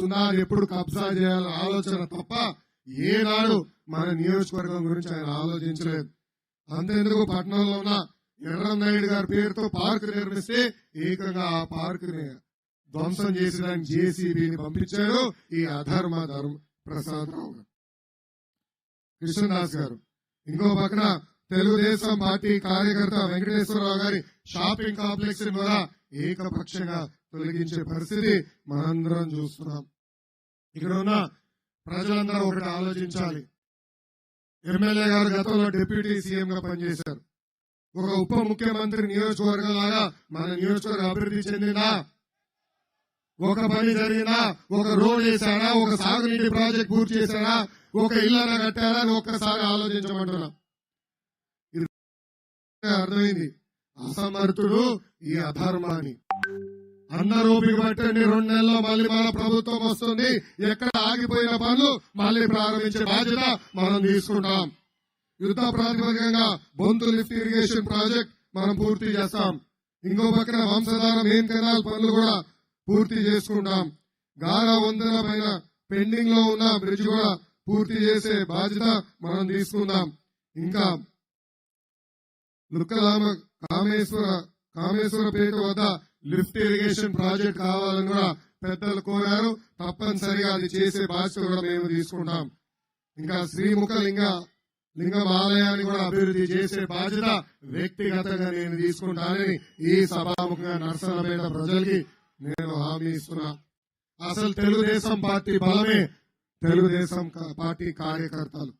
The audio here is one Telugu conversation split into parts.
సునాది ఎప్పుడు కబ్జా చేయాలని ఆలోచన తప్ప ఏనాడు మన నియోజకవర్గం గురించి ఆయన ఆలోచించలేదు. అంతెందుకు పట్టణంలో ఉన్న ఎర్రనాయుడు గారి పేరుతో పార్క్ నిర్మిస్తే ఏకంగా ఆ పార్క్ని ధ్వంసం చేసడానికి జేసీబీని పంపించారు ఈ అధర్మ ధర్మ ప్రసాద్ రావు గారు. కృష్ణదాస్ గారు. ఇంకో పక్కన తెలుగుదేశం పార్టీ కార్యకర్త వెంకటేశ్వరరావు గారి షాపింగ్ కాంప్లెక్స్ కూడా ఏకపక్షంగా తొలగించే పరిస్థితి మనందరం చూస్తున్నాం. ఇక్కడ ఉన్న ప్రజలందరూ ఒకటి ఆలోచించాలి. ఎమ్మెల్యే గారు గతంలో డిప్యూటీ సీఎం గా పనిచేశారు. ఒక ఉప ముఖ్యమంత్రి నియోజకవర్గం లాగా మన నియోజకవర్గం అభివృద్ధి చెందిందా? ఒక పని జరిగినా ఒక రోడ్ చేశాడా ఒక సాగునీటి ప్రాజెక్ట్ పూర్తి చేశాడా? ఒక ఇళ్ళన కట్టారా అని ఒక్కసారి ఆలోచించమంటున్నా. అర్థమైంది. అసమర్థుడు ఈ అధర్మాన్ని. అందరూ పట్టండి. రెండు నెలల్లో మళ్ళీ మన ప్రభుత్వం వస్తుంది. ఎక్కడ ఆగిపోయిన పనులు మళ్ళీ ప్రారంభించే బాధ్యత మనం తీసుకుంటాం. యుద్ధ ప్రాతిపదికంగా బొంతు లిఫ్ట్ ఇరిగేషన్ ప్రాజెక్ట్ మనం పూర్తి చేస్తాం. ఇంకో పక్కన వంశధార మెయిన్ కెనాల్ పనులు కూడా పూర్తి చేసుకుంటాం. గారా వందల పైన పెండింగ్లో ఉన్న బ్రిడ్జ్ కూడా పూర్తి చేసే బాధ్యత మనం తీసుకుందాం. ఇంకా లుక్కలామ కామేశ్వర కామేశ్వరపేట వద్ద లిఫ్ట్ ఇరిగేషన్ ప్రాజెక్ట్ కావాలని కూడా పెద్దలు కోరారు. తప్పనిసరిగా అది చేసే బాధ్యత కూడా మేము తీసుకుంటాం. ఇంకా శ్రీముఖ లింగ లింగం ఆలయాన్ని కూడా అభివృద్ధి చేసే బాధ్యత వ్యక్తిగతంగా నేను తీసుకుంటానని ఈ సభాముఖంగా నర్సనపేట ప్రజలకి నేను హామీ ఇస్తున్నా. అసలు తెలుగుదేశం పార్టీ బలమే. తెలుగుదేశం పార్టీ కార్యకర్తలు.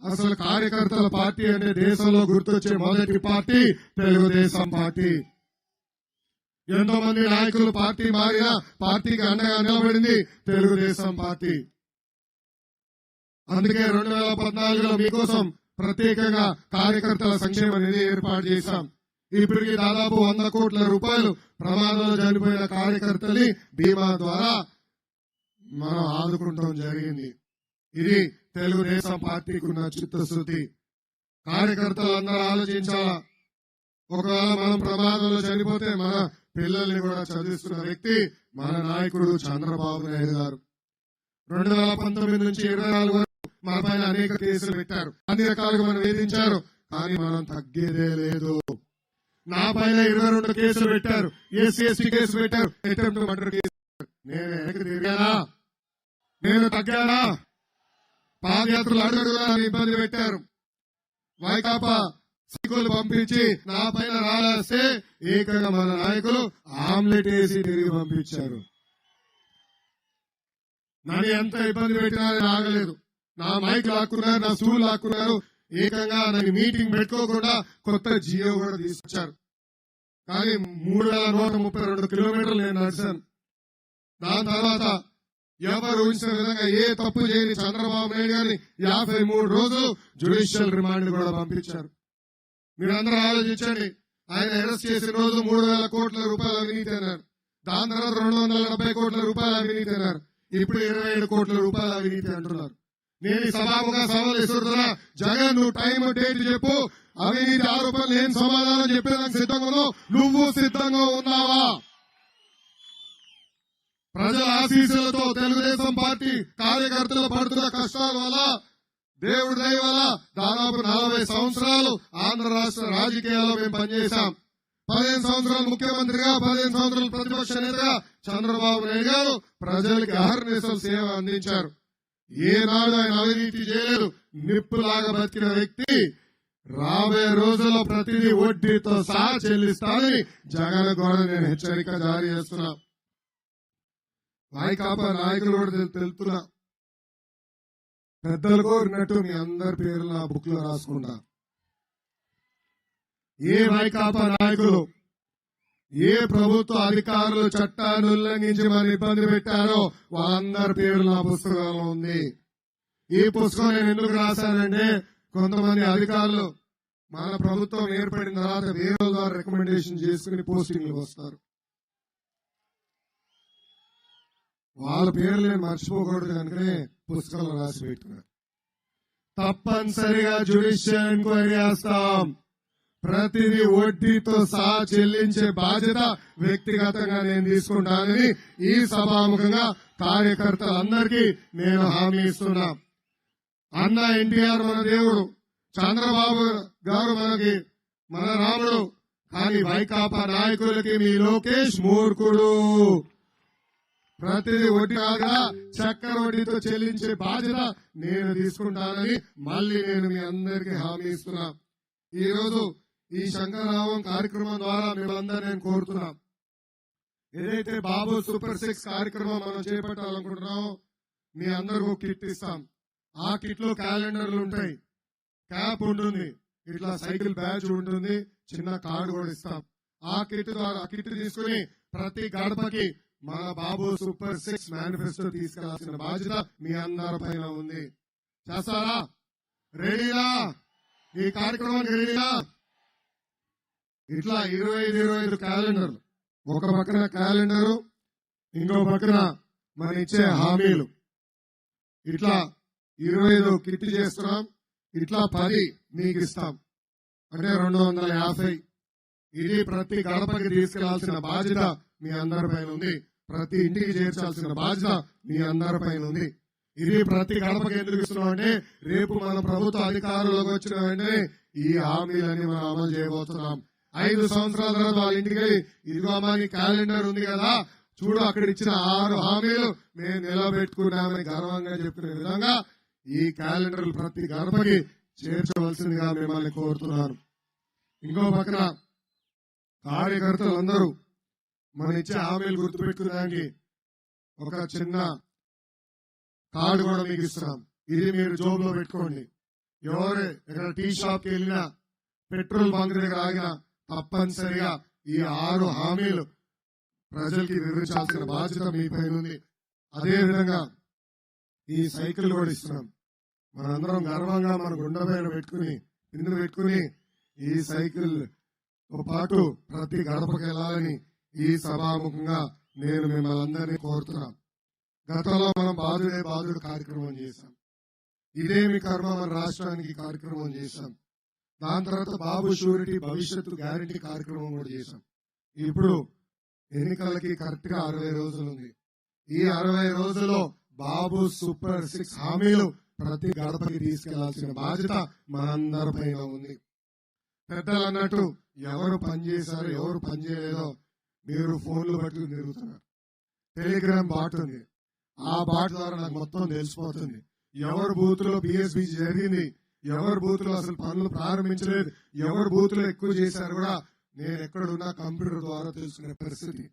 అసలు కార్యకర్తల పార్టీ అంటే దేశంలో గుర్తొచ్చే మొదటి పార్టీ తెలుగుదేశం పార్టీ. ఎంతో మంది నాయకులు పార్టీ మారినా పార్టీకి అండగా నిలబడింది తెలుగుదేశం పార్టీ. అందుకే రెండు వేల పద్నాలుగులో మీకోసం ప్రత్యేకంగా కార్యకర్తల సంక్షేమ నిధి ఏర్పాటు చేశాం. ఇప్పటికి దాదాపు వంద కోట్ల రూపాయలు ప్రమాదంలో చనిపోయిన కార్యకర్తల్ని బీమా ద్వారా మనం ఆదుకుంటాం జరిగింది. ఇది తెలుగుదేశం పార్టీకి ఉన్న చిత్తశుద్ధి. కార్యకర్తలు అందరూ ఆలోచించాలా? ఒకవేళ మనం ప్రమాదంలో చనిపోతే మన పిల్లల్ని కూడా చదివిస్తున్న వ్యక్తి మన నాయకుడు చంద్రబాబు నాయుడు గారు. రెండు వేల పంతొమ్మిది నుంచి ఇరవై నాలుగు వరకు మన పైన అనేక కేసులు పెట్టారు. అన్ని రకాలుగా మనం వేధించారు. కానీ మనం తగ్గేదే లేదు. నా పైన ఇరవై రెండు కేసులు పెట్టారు. ఎస్సీ ఎస్టీ కేసు పెట్టారు. Attempt murder case. నేను వెనక్కి తిరిగానా? నేను తగ్గానా? పాదయాత్రలు అడుగుడుగా ఇబ్బంది పెట్టారు. వైకాపా సైకులు పంపించి నా పైన రాలేస్తే ఏకంగా మన నాయకులు ఆమ్లెట్ వేసి తిరిగి పంపించారు. నన్ను ఎంత ఇబ్బంది పెట్టినా నేను ఆగలేదు. నా మైక్ లాక్కున్నారు నా స్టూల్ లాక్కున్నారు. ఏకంగా నాకు మీటింగ్ పెట్టుకోకుండా కొత్త జియో కూడా తీసుకొచ్చారు. కానీ మూడు వేల నూట ముప్పై రెండు కిలోమీటర్లు నేను నడిచాను. దాని తర్వాత ఎవరు ఊహించిన విధంగా ఏ తప్పు చేయని చంద్రబాబు నాయుడు గారిని యాభై మూడు రోజులు జ్యుడిషియల్ రిమాండ్ కూడా పంపించారు. మీరందరూ ఆలోచించండి. ఆయన అరెస్ట్ చేసిన రోజు మూడు వేల కోట్ల రూపాయలు అవినీతి అన్నారు. దాని తర్వాత రెండు వందల డెబ్బై కోట్ల రూపాయలు అవినీతి అన్నారు. ఇప్పుడు ఇరవై ఏడు కోట్ల రూపాయలు అవినీతి అంటున్నారు. నేను సభాముగా ఇస్తున్నా జగన్ నువ్వు టైం డేట్ చెప్పు. అవినీతి ఆరోపణలు ఏం సమాధానం చెప్పేదానికి సిద్ధంగా నువ్వు సిద్ధంగా ఉన్నావా? ప్రజల ఆశీస్సులతో తెలుగుదేశం పార్టీ కార్యకర్తలు పడుతున్న కష్టాల వల్ల దేవుడి దయ వల్ల దాదాపు నలభై సంవత్సరాలు ఆంధ్ర రాష్ట్ర రాజకీయాల్లో మేము పనిచేశాం. పదిహేను సంవత్సరాలు ముఖ్యమంత్రిగా పదిహేను సంవత్సరాలు ప్రతిపక్ష నేతగా చంద్రబాబు నాయుడు గారు ప్రజలకి అహర్నిశలు సేవ అందించారు. ఏనాడు ఆయన అవినీతి చేయలేదు. నిప్పులాగా బతికిన వ్యక్తి రాబోయే రోజుల్లో ప్రతిదీ వడ్డీతో సహా చెల్లిస్తానని జగన్ కూడా నేను హెచ్చరిక జారీ చేస్తున్నా. వైకాపా నాయకులు కూడా తెలుపుతున్నా. పెద్దలు కోరినట్టు మీ అందరి పేర్లు నా బుక్లో రాసుకుంటా. ఏ వైకాపా నాయకులు ఏ ప్రభుత్వ అధికారులు చట్టాన్ని ఉల్లంఘించి మరి ఇబ్బంది పెట్టారో వాళ్ళందరి పేరు నా పుస్తకంలో ఉంది. ఈ పుస్తకం నేను ఎందుకు రాశానంటే కొంతమంది అధికారులు మన ప్రభుత్వం ఏర్పడిన తర్వాత వేరే ద్వారా రికమెండేషన్ చేసుకుని పోస్టింగ్లు వస్తారు. వాళ్ళ పేర్లు నేను మర్చిపోకూడదు కనుకనే పుస్తకాలు రాసి పెట్టుకున్నారు. తప్పనిసరిగా జ్యుడిషియల్ ఎంక్వైరీ చేస్తాం ప్రతిదీ వడ్డీతో సహా చెల్లించే బాధ్యత వ్యక్తిగతంగా నేను తీసుకుంటానని ఈ సభాముఖంగా కార్యకర్తలందరికీ నేను హామీ ఇస్తున్నా. అన్న ఎన్టీఆర్ మన దేవుడు చంద్రబాబు గారు మనకి మన రాముడు కానీ వైకాపా నాయకులకి మీ లోకేష్ మూర్ఖుడు. ప్రతిది వడ్డీ కాగా చక్కెర వడ్డీతో చెల్లించే బాధ్యత నేను తీసుకుంటానని మళ్ళీ నేను మీ అందరికి హామీ ఇస్తున్నా. ఈ రోజు ఈ శంకరరావం కార్యక్రమం ద్వారా మిమ్మల్ందరూ నేను కోరుతున్నా. ఏదైతే బాబు సూపర్ సిక్స్ కార్యక్రమం మనం చేపట్టాలనుకుంటున్నామో మీ అందరికీ ఒక కిట్ ఇస్తాం. ఆ కిట్లో క్యాలెండర్లు ఉంటాయి. క్యాప్ ఉంటుంది. ఇట్లా సైకిల్ బ్యాచ్ ఉంటుంది. చిన్న కార్డు కూడా ఇస్తాం. ఆ కిట్ ద్వారా ఆ కిట్ తీసుకుని ప్రతి గడపకి మన బాబు సూపర్ సిక్స్ మేనిఫెస్టో తీసుకెళ్ళాల్సిన బాధ్యత మీ అందరి పైన ఉంది. చేస్తారా? రెడీనా? ఈ కార్యక్రమానికి రెడీనా? ఇట్లా ఇరవై ఐదు ఇరవై ఐదు క్యాలెండర్ ఒక పక్కన క్యాలెండరు ఇంకో పక్కన మన ఇచ్చే హామీలు. ఇట్లా ఇరవై ఐదు కిట్ చేస్తున్నాం ఇట్లా పది మీకు ఇస్తాం అంటే రెండు వందల యాభై. ఇది ప్రతి గడపకి తీసుకెళ్ళాల్సిన బాధ్యత మీ అందరి పైన ఉంది. ప్రతి ఇంటికి చేర్చాల్సిన బాధ్యత మీ అందరి పైన ఉంది. ఇది ప్రతి గడపకి ఎందుకు ఇస్తున్నాం అంటే రేపు మన ప్రభుత్వ అధికారులకు వచ్చిన వెంటనే ఈ హామీలని మనం అమలు చేయబోతున్నాం. ఐదు సంవత్సరాల తర్వాత వాళ్ళ ఇంటికి ఇదిగో అమ్మా క్యాలెండర్ ఉంది కదా చూడు అక్కడ ఇచ్చిన ఆరు హామీలు మేము నిలబెట్టుకున్నామని గర్వంగా చెప్పుకునే విధంగా ఈ క్యాలెండర్ ప్రతి గడపకి చేర్చవలసిందిగా మిమ్మల్ని కోరుతున్నాను. ఇంకో పక్కన కార్యకర్తలందరూ మన ఇచ్చే హామీలు గుర్తుపెట్టుకోవడానికి ఒక చిన్న కార్డు కూడా మీకు ఇస్తున్నాం. ఇది మీరు జోబులో పెట్టుకోండి. ఎవరు ఎక్కడ టీ షాప్కి వెళ్ళినా పెట్రోల్ బంక్ దగ్గర ఆగినా తప్పనిసరిగా ఈ ఆరు హామీలు ప్రజలకి వివరించాల్సిన బాధ్యత మీ పైన ఉంది. అదే విధంగా ఈ సైకిల్ కూడా ఇస్తున్నాం. మనందరం గర్వంగా మన గుండె పైన పెట్టుకుని కింద పెట్టుకుని ఈ సైకిల్ తో పాటు ప్రతి గడపకి వెళ్ళాలని ఈ సభాముఖంగా నేను మిమ్మల్ని అందరినీ కోరుతున్నాను. గతంలో మనం బాధుడే బాధుడు కార్యక్రమం చేశాం. ఇదేమి కర్మ మన రాష్ట్రానికి కార్యక్రమం చేశాం. దాని తర్వాత బాబు షూరిటీ భవిష్యత్తు గ్యారంటీ కార్యక్రమం కూడా చేశాం. ఇప్పుడు ఎన్నికలకి కరెక్ట్గా అరవై రోజులు ఉంది. ఈ అరవై రోజుల్లో బాబు సూపర్ సిక్స్ హామీలు ప్రతి గడపకి తీసుకెళ్ళాల్సిన బాధ్యత మనందరిపైన ఉంది. పెద్దలు అన్నట్టు ఎవరు పనిచేశారో ఎవరు పనిచేయలేదో మీరు ఫోన్లు పట్టుకుని తిరుగుతున్నారు. టెలిగ్రామ్ బాట్ ఉంది. ఆ బాట్ ద్వారా నాకు మొత్తం తెలిసిపోతుంది. ఎవరు బూత్లో బిఎస్బి జరిగింది ఎవరు బూత్లో అసలు పనులు ప్రారంభించలేదు ఎవరు బూత్లో ఎక్కువ చేశారు కూడా నేను ఎక్కడున్నా కంప్యూటర్ ద్వారా తెలుసుకునే పరిస్థితి.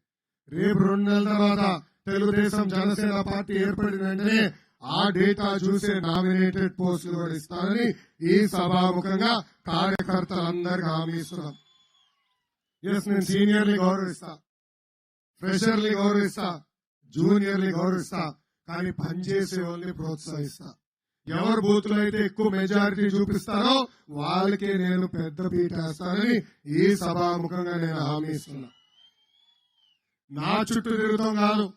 రేపు రెండు నెలల తర్వాత తెలుగుదేశం జనసేన పార్టీ ఏర్పడిన వెంటనే ఆ డేటా చూసే నామినేటెడ్ పోస్టులు కూడా ఇస్తారని ఈ సభాముఖంగా కార్యకర్తలందరికీ హామీ ఇస్తున్నాం. ఎస్ నేను సీనియర్ని గౌరవిస్తా. ఫ్రెషర్ని గౌరవిస్తా. జూనియర్ని గౌరవిస్తా. కానీ పనిచేసే వాళ్ళని ప్రోత్సహిస్తా. ఎవరు బూత్లో అయితే ఎక్కువ మెజారిటీ చూపిస్తారో వాళ్ళకే నేను పెద్ద పీట వేస్తానని ఈ సభాముఖంగా నేను హామీ ఇస్తున్నా. నా చుట్టూ తిరుగుతాం కాదు.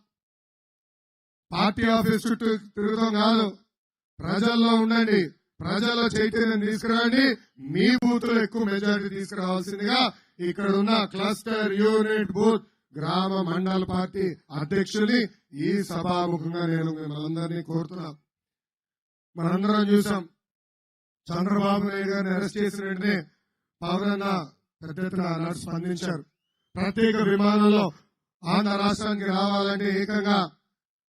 పార్టీ ఆఫీస్ చుట్టూ తిరుగుతాం కాదు. ప్రజల్లో ఉండండి. ప్రజల్లో చైతన్యం తీసుకురండి. మీ బూత్లో ఎక్కువ మెజారిటీ తీసుకురావాల్సిందిగా ఇక్కడ ఉన్న క్లస్టర్ యూనిట్ బూత్ గ్రామ మండల పార్టీ అధ్యక్షుని ఈ సభాముఖంగా నేను మిమ్మల్ని కోరుతున్నా. మనందరం చూసాం. చంద్రబాబు నాయుడు గారిని అరెస్ట్ చేసిన వెంటనే పవన్ అన్న పెద్ద ఎత్తున స్పందించారు. ప్రత్యేక విమానంలో ఆంధ్ర రాష్ట్రానికి రావాలంటే ఏకంగా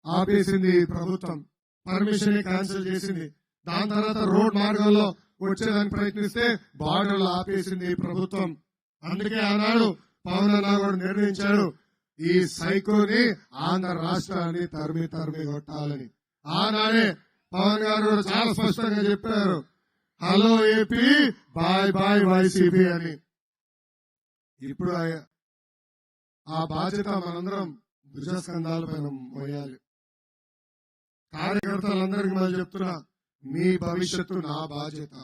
ఆపేసింది ప్రభుత్వం. పర్మిషన్ క్యాన్సిల్ చేసింది. దాని తర్వాత రోడ్ మార్గంలో వచ్చేదానికి ప్రయత్నిస్తే బార్డర్లు ఆపేసింది ఈ ప్రభుత్వం. అందుకే ఆనాడు పవన్ అన్న కూడా నిర్ణయించాడు ఈ సైకోని ఆంధ్ర రాష్ట్రాన్ని తరిమి తరిమి కొట్టాలని. ఆనాడే పవన్ గారు చాలా స్పష్టంగా చెప్పారు hello AP bye bye YCP అని. ఇప్పుడు ఆ- ఆ బాధ్యత మనందరం భుజస్కంధాలపై మోయాలి. కార్యకర్తలందరికీ మళ్ళీ చెప్తున్నా మీ భవిష్యత్తు నా బాధ్యత.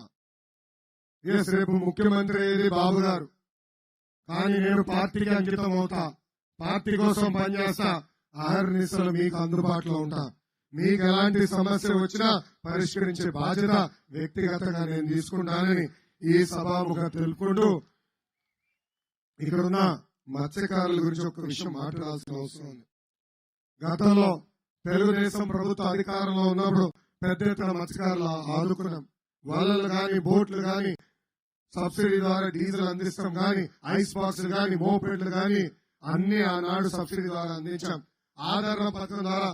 ఎస్ రేపు ముఖ్యమంత్రి అయ్యేది బాబు గారు. కానీ నేను పార్టీకి అంకితం అవుతా పార్టీ కోసం పనిచేస్తా అహర్నిశలు మీకు అందుబాటులో ఉంటా. మీకు ఎలాంటి సమస్య వచ్చినా పరిష్కరించే బాధ్యత వ్యక్తిగతంగా నేను తీసుకుంటానని ఈ సభాముఖ తెలుపుకుంటూ ఇక్కడున్న మత్స్యకారుల గురించి ఒక విషయం మాట్లాడాల్సిన అవసరం ఉంది. గతంలో తెలుగుదేశం ప్రభుత్వ అధికారంలో ఉన్నప్పుడు పెద్ద ఎత్తున మత్స్యకారులు ఆదుకున్నాం. వలలు కానీ బోట్లు కానీ సబ్సిడీ ద్వారా డీజిల్ అందిస్తాం కానీ ఐస్ బాక్స్ కానీ మోపేట్లు కానీ అన్ని ఆనాడు సబ్సిడీ ద్వారా అందించాం. ఆదరణ పథకం ద్వారా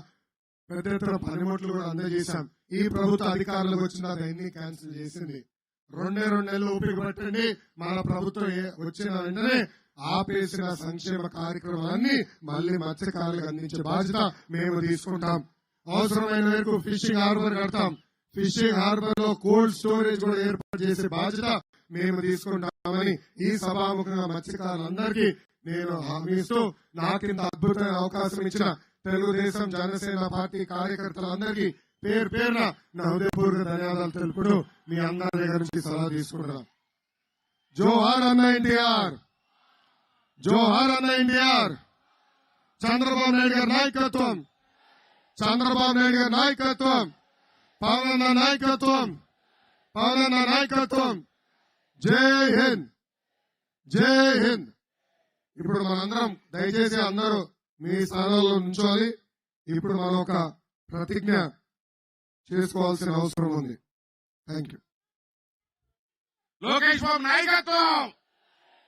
పెద్ద ఎత్తున పనిముట్లు కూడా అందజేశాం. ఈ ప్రభుత్వ అధికారులకు వచ్చిన ఎన్ని క్యాన్సిల్ చేసింది? రెండే రెండు నెలలు ఊపిరి పట్టండి. మన ప్రభుత్వం వచ్చిన వెంటనే ఆపేసిన సంక్షేమ కార్యక్రమాలన్నీ మళ్ళీ మత్స్యకారులకు అందించే బాధ్యత మేము తీసుకుంటాం. అవసరమైన మేరకు ఫిషింగ్ హార్బర్ కడతాం. ఫిషింగ్ హార్బర్లో కోల్డ్ స్టోరేజ్ కూడా ఏర్పాటు చేసే బాధ్యత మేము తీసుకుంటామని ఈ సభాముఖంగా మత్స్యకారులందరికీ నేను హామీ ఇస్తూ నాకింత అద్భుతమైన అవకాశం ఇచ్చిన తెలుగుదేశం జనసేన పార్టీ కార్యకర్తలందరికీ పేరు పేరున నా హృదయపూర్వక ధన్యవాదాలు తెలుపుడు మీ అందరి దగ్గర నుంచి సలహా తీసుకుంటున్నాను. జోహార్ అన్న ఎన్టీఆర్! జోహార్ అన్న ఎన్టీఆర్. చంద్రబాబు నాయుడు గారి నాయకత్వం. చంద్రబాబు నాయుడు గారి నాయకత్వం. పవన్ నాయకత్వం. పవన్ నాయకత్వం. జై హింద్. జై హింద్. ఇప్పుడు మనందరం దయచేసి అందరూ మీ స్థానంలో నుంచోవాలి ఇప్పుడు మనం ఒక ప్రతిజ్ఞ చేసుకోవాల్సిన అవసరం ఉంది. థ్యాంక్ యూ లోకేష్ బాబు నాయకత్వం!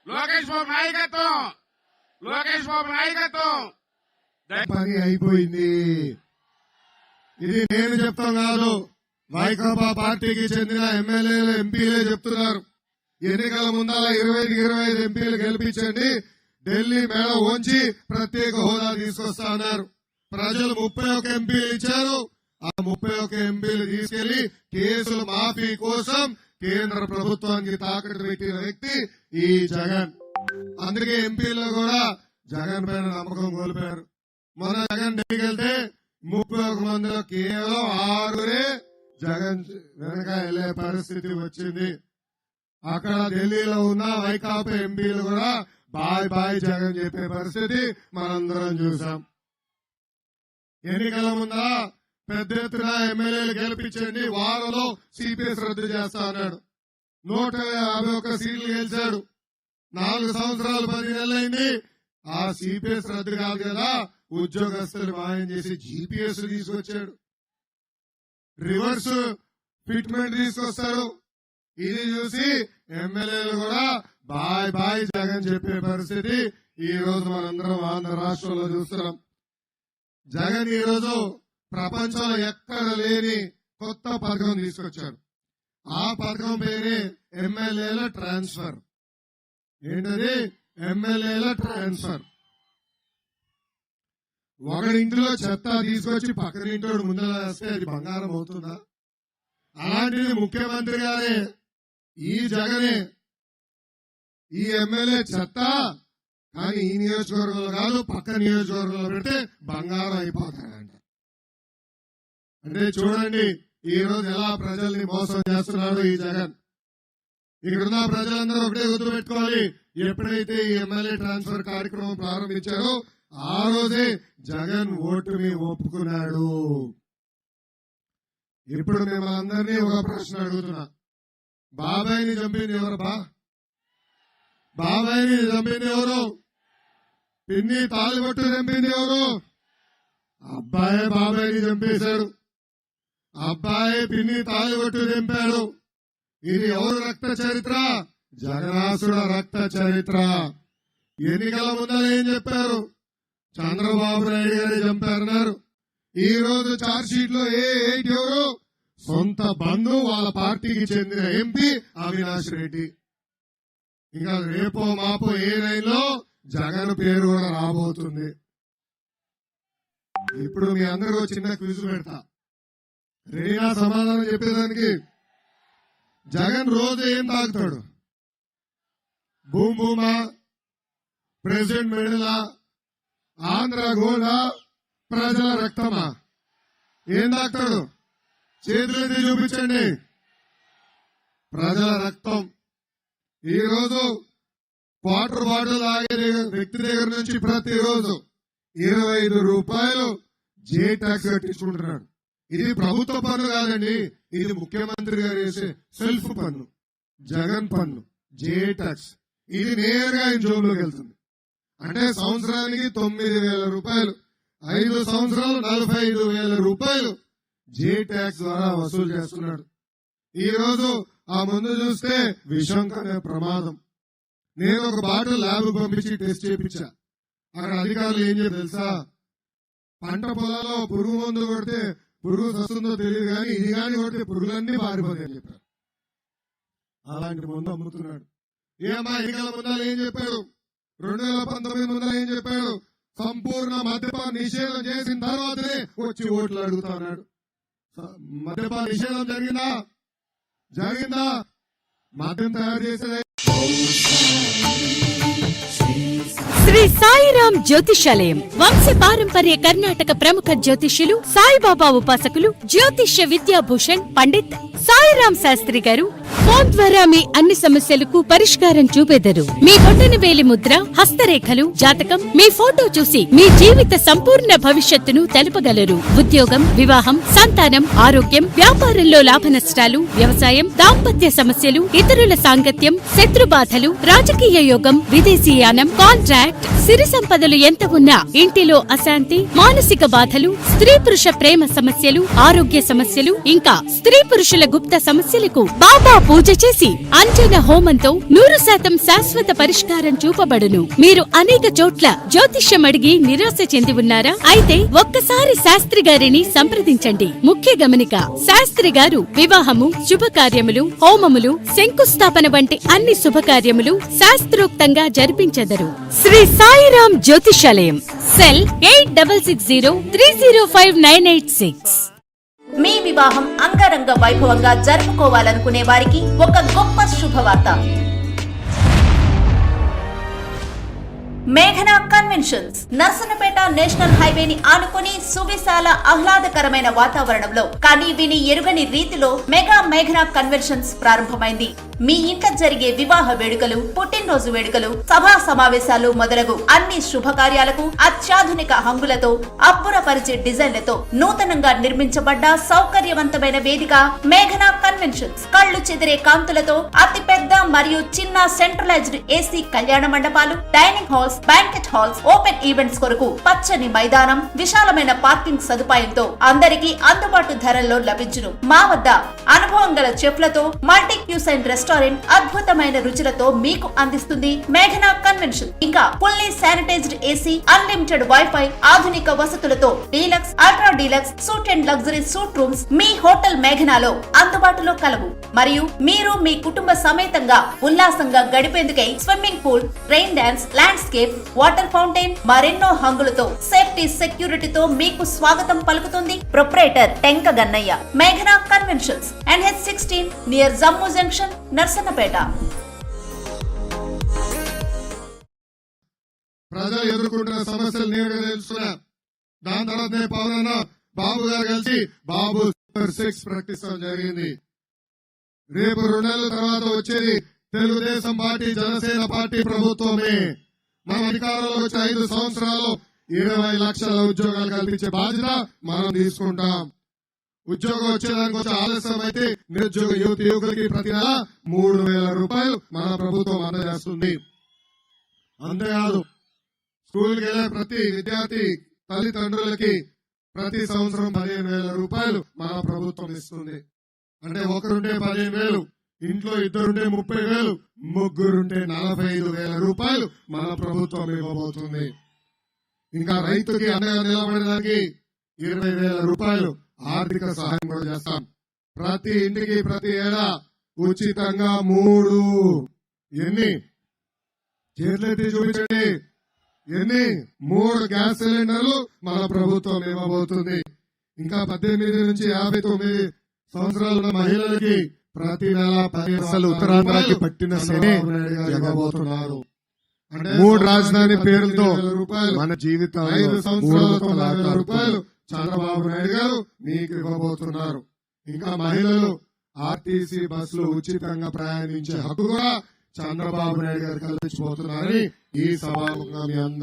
లోకేష్ బాబు నాయకత్వం. లోకేష్ బాబు నాయకత్వం. పని అయిపోయింది. ఇది నేను చెప్తాం కాదు. వైకాపా పార్టీకి చెందిన ఎమ్మెల్యేలు ఎంపీలే చెప్తున్నారు. ఎన్నికల ముందల ఇరవై ఇరవై ఐదు ఎంపీలు గెలిపించండి. ఢిల్లీ మేడ ఉంచి ప్రత్యేక హోదా తీసుకొస్తా అన్నారు. ప్రజలు ముప్పై ఒక ఎంపీలు ఇచ్చారు. ఆ ముప్పై ఒక ఎంపీలు తీసుకెళ్ళి కేసుల మాఫీ కోసం కేంద్ర ప్రభుత్వానికి తాకట్టు పెట్టిన వ్యక్తి ఈ జగన్. అందుకే ఎంపీల్లో కూడా జగన్ పైన నమ్మకం కోల్పోయారు. మొన్న జగన్ ఢిల్లీకి వెళ్తే ముప్పై ఒక మందిలో కేవలం ఆరుగురే జగన్ వెనక వెళ్ళే పరిస్థితి వచ్చింది. అక్కడ ఢిల్లీలో ఉన్న వైకాపా ఎంపీలు కూడా బాయ్ బాయ్ జగన్ చెప్పే పరిస్థితి మనందరం చూసాం. ఎన్నికల ముందా పెద్ద ఎత్తున ఎమ్మెల్యేలు గెలిపించండి. వారంలో సిపిఎస్ రద్దు చేస్తా అన్నాడు. నూట యాభై ఒక్క సీట్లు గెలిచాడు. నాలుగు సంవత్సరాలు పది నెలలైంది. ఆ సిపిఎస్ రద్దు కాదు కదా. ఉద్యోగస్తులు మాయం చేసి జీపీఎస్ తీసుకొచ్చాడు. రివర్స్ ఫిట్మెంట్ తీసుకొస్తాడు ఇది చూసి ఎమ్మెల్యేలు కూడా బాయ్ బాయ్ జగన్ చెప్పే పరిస్థితి ఈ రోజు మనందరం ఆంధ్ర రాష్ట్రంలో చూస్తున్నాం. జగన్ ఈ రోజు ప్రపంచంలో ఎక్కడ లేని కొత్త పథకం తీసుకొచ్చారు. ఆ పథకం పేరే ఎమ్మెల్యేల ట్రాన్స్ఫర్. ఏంటది? ఎమ్మెల్యేల ట్రాన్స్ఫర్. ఒకడింటిలో చెత్త తీసుకొచ్చి పక్కన ఇంట్లో ముందర వేస్తే అది బంగారం అవుతుందా? అలాంటిది ముఖ్యమంత్రి గారే ఈ జగనే ఈ ఎమ్మెల్యే చెత్త కానీ ఈ నియోజకవర్గంలో కాదు పక్క నియోజకవర్గంలో పెడితే బంగారం అయిపోతాయి. అంటే చూడండి ఈ రోజు ఎలా ప్రజల్ని మోసం చేస్తున్నాడు ఈ జగన్. ఇక్కడున్న ప్రజలందరూ ఒకటే గుర్తు పెట్టుకోవాలి ఎప్పుడైతే ఈ ఎమ్మెల్యే ట్రాన్స్ఫర్ కార్యక్రమం ప్రారంభించారో ఆ రోజే జగన్ ఓటుని ఒప్పుకున్నాడు. ఇప్పుడు మిమ్మల్ని అందరినీ ఒక ప్రశ్న అడుగుతున్నా. బాబాయిని చంపింది ఎవరు బా? బాబాయిని చంపింది ఎవరు? పిన్ని తాలిబట్టు చంపింది ఎవరు? అబ్బాయే బాబాయిని చంపేశాడు. అబ్బాయి పిన్ని తాలిబట్టు చంపాడు ఇది ఎవరు రక్త చరిత్ర? జగనాసుడ రక్త చరిత్ర. ఎన్నికల ముందర ఏం చెప్పారు? చంద్రబాబు నాయుడు గారు చంపారన్నారు. ఈ రోజు చార్జ్ షీట్లో ఏ ఎయిట్ ఎవరు? సొంత బంధు వాళ్ళ పార్టీకి చెందిన ఎంపీ అవినాష్ రెడ్డి. ఇంకా రేపో మాపో ఏ లైన్లో జగన్ పేరు కూడా రాబోతుంది. ఇప్పుడు మీ అందరూ చిన్న క్విజ్ పెడతా. రెడీగా సమాధానం చెప్పేదానికి జగన్ రోజు ఏం తాగుతాడు? భూమ్ భూమా ప్రెసిడెంట్ మెడలా ఆంధ్ర గోడ ప్రజల రక్తమా? ఏం తాగుతాడు? చేతులెత్తి చూపించండి. ప్రజల రక్తం. ఈ రోజు వాటర్ బాటిల్ తాగే వ్యక్తి దగ్గర నుంచి ప్రతిరోజు ఇరవై ఐదు రూపాయలు జే ట్యాక్స్ కట్టించుకుంటున్నాడు. ఇది ప్రభుత్వ పన్ను కాదండి ఇది ముఖ్యమంత్రి గారు వేసే సెల్ఫ్ పన్ను జగన్ పన్ను జే ట్యాక్స్. ఇది నేరుగా ఆయన జోబులోకి వెళ్తుంది. అంటే సంవత్సరానికి తొమ్మిది వేల రూపాయలు ఐదు సంవత్సరాలు నలభై ఐదు వేల రూపాయలు జే ట్యాక్స్ ద్వారా వసూలు చేస్తున్నాడు. ఈ రోజు ఆ ముందు చూస్తే విషం కనే ప్రమాదం. నేను ఒక బాటిల్ ల్యాబ్ పంపించి టెస్ట్ చేయించా. అక్కడ అధికారులు ఏం చేయాలి తెలుసా? పంట పొలాల్లో పురుగు మందు కొడితే పురుగు వస్తుందో తెలియదు కానీ ఇది కానీ కొడితే పురుగులన్నీ పారిపోతాయని చెప్పారు. అలాంటి ముందు అమ్ముతున్నాడు. ఏమా ఎన్నికల ముందర ఏం చెప్పాడు? రెండు వేల పంతొమ్మిది ముందర ఏం చెప్పాడు? సంపూర్ణ మద్యపాన నిషేధం చేసిన తర్వాతనే వచ్చి ఓట్లు అడుగుతున్నాడు మద్యపాన నిషేధం జరిగిందా? జరిగిందా. మద్యం తయారు చేసేది సాయిరాం జ్యోతిషాలయం. వంశ పారంపర్య కర్ణాటక ప్రముఖ జ్యోతిష్యులు సాయిబాబా ఉపాసకులు జ్యోతిష్య విద్యాభూషణ్ పండిత్ సాయిరాం శాస్త్రి గారు ఫోన్ ద్వారా మీ అన్ని సమస్యలకు పరిష్కారం చూపెదరు. మీ బొట్టని వేలి ముద్ర హస్తరేఖలు జాతకం మీ ఫోటో చూసి మీ జీవిత సంపూర్ణ భవిష్యత్తును తెలుపగలరు. ఉద్యోగం వివాహం సంతానం ఆరోగ్యం వ్యాపారంలో లాభ నష్టాలు వ్యవసాయం దాంపత్య సమస్యలు ఇతరుల సాంగత్యం శత్రు బాధలు రాజకీయ యోగం విదేశీయానం కాంట్రాక్ట్ సిరి సంపదలు ఎంత ఉన్నా ఇంటిలో అశాంతి మానసిక బాధలు స్త్రీ పురుష ప్రేమ సమస్యలు ఆరోగ్య సమస్యలు ఇంకా స్త్రీ పురుషుల గుప్త సమస్యలకు బాబా పూజ చేసి అంజన హోమంతో నూరు శాతం శాశ్వత పరిష్కారం చూపబడును. మీరు అనేక చోట్ల జ్యోతిష్యం అడిగి నిరాశ చెంది ఉన్నారా? అయితే ఒక్కసారి శాస్త్రి గారిని సంప్రదించండి. ముఖ్య గమనిక శాస్త్రి గారు వివాహము శుభకార్యములు హోమములు శంకుస్థాపన వంటి అన్ని శుభకార్యములు శాస్త్రోక్తంగా జరిపించెదరు. Shri Sairam జ్యోతిషాలయం cell eight double six zero three zero five nine eight six. మీ వివాహం అంగరంగ వైభవంగా జరుపుకోవాలనుకునే వారికి ఒక గొప్ప శుభవార్త. మేఘనా కన్వెన్షన్స్. నర్సనపేట నేషనల్ హైవేని ఆనుకుని సువిశాల ఆహ్లాదకరమైన వాతావరణంలో కానీ విని ఎరుగని రీతిలో మెగా మేఘనా కన్వెన్షన్స్ ప్రారంభమైంది. మీ ఇంట జరిగే వివాహ వేడుకలు పుట్టినరోజు వేడుకలు సభా సమావేశాలు మొదలగు అన్ని శుభకార్యాలకు అత్యాధునిక హంగులతో అబ్బురపరిచే డిజైన్లతో నూతనంగా నిర్మించబడ్డ సౌకర్యవంతమైన వేదిక మేఘనా కన్వెన్షన్స్. కళ్ళు చెదిరే కాంతులతో అతి పెద్ద మరియు చిన్న సెంట్రలైజ్డ్ ఏసీ కళ్యాణ మండపాలు dining halls banquet halls open events కొరకు పచ్చని మైదానం విశాలమైన పార్కింగ్ సదుపాయంతో అందరికీ అందుబాటు ధరల్లో లభించును. మా వద్ద అనుభవం గల చెఫ్లతో మల్టీ క్యూసైన్ రెస్టారెంట్ రెస్టారెంట్ అద్భుతమైన రుచులతో మీకు అందిస్తుంది మేఘనా కన్వెన్షన్. ఇంకా fully sanitised AC unlimited wifi ఆధునిక వసతులతో deluxe ultra deluxe suite and luxury suite rooms me hotel మేఘనాలో అందుబాటులో కలవు. మరియు మీరు మీ కుటుంబ సమేతంగా ఉల్లాసంగా గడిపేందుకై swimming pool rain dance landscape water fountain మరెన్నో హంగులతో సేఫ్టీ సెక్యూరిటీతో మీకు స్వాగతం పలుకుతుంది ప్రొప్రైటర్ టెంక గన్నయ్య మేఘనా conventions NH sixteen near Jammu junction Narasannapeta. ప్రజలు ఎదుర్కొంటున్న సమస్యలు నేరుగా తెలుసుకున్నా. దాని తర్వాత నేను పవన్ బాబు గారు కలిసి బాబు సూపర్ సిక్స్ ప్రకటించడం జరిగింది. రేపు రెండేళ్ళ తర్వాత వచ్చేది తెలుగుదేశం పార్టీ జనసేన పార్టీ ప్రభుత్వమే. మన అధికారంలో వచ్చే ఐదు సంవత్సరాలు ఇరవై లక్షల ఉద్యోగాలు కల్పించే బాధ్యత మనం తీసుకుంటాం. ఉద్యోగం వచ్చేదానికి కొంచెం ఆలస్యం అయితే నిరుద్యోగ యువత యువకులకి ప్రతి నెల మూడు వేల రూపాయలు మన ప్రభుత్వం అందజేస్తుంది. అంతేకాదు స్కూల్కి వెళ్ళే ప్రతి విద్యార్థి తల్లిదండ్రులకి ప్రతి సంవత్సరం పదిహేను వేల రూపాయలు మన ప్రభుత్వం ఇస్తుంది. అంటే ఒకరుంటే పదిహేను వేలు ఇంట్లో ఇద్దరుంటే ముప్పై వేలు ముగ్గురుంటే నలభై ఐదు వేల రూపాయలు మన ప్రభుత్వం ఇవ్వబోతుంది. ఇంకా రైతుకి అండగా నిలబడడానికి ఇరవై వేల రూపాయలు ఆర్థిక సహాయం కూడా చేస్తాం. ప్రతి ఇంటికి ప్రతి ఏడా ఉచితంగా మూడు. ఎన్ని? చేతులెత్తి చూపించండి. ఎన్ని? మూడు గ్యాస్ సిలిండర్లు మన ప్రభుత్వం ఇవ్వబోతుంది. ఇంకా పద్దెనిమిది నుంచి యాభై తొమ్మిది సంవత్సరాల మహిళలకి ప్రతి నెల పది అసలు ఉత్తరాంధ్రకి పట్టిన ఇవ్వబోతున్నారు. మూడు రాజధాని పేరుతో మన జీవితాలు ఐదు సంవత్సరాలతో రూపాయలు చంద్రబాబు నాయుడు గారు మీకు ఇవ్వబోతున్నారు. ఇంకా మహిళలు ఆర్టీసీ బస్సులు ఉచితంగా ప్రయాణించే హక్కు కూడా చంద్రబాబు నాయుడు గారు కల్పించబోతున్నారని ఈ సభాముఖంగా మీ అందరూ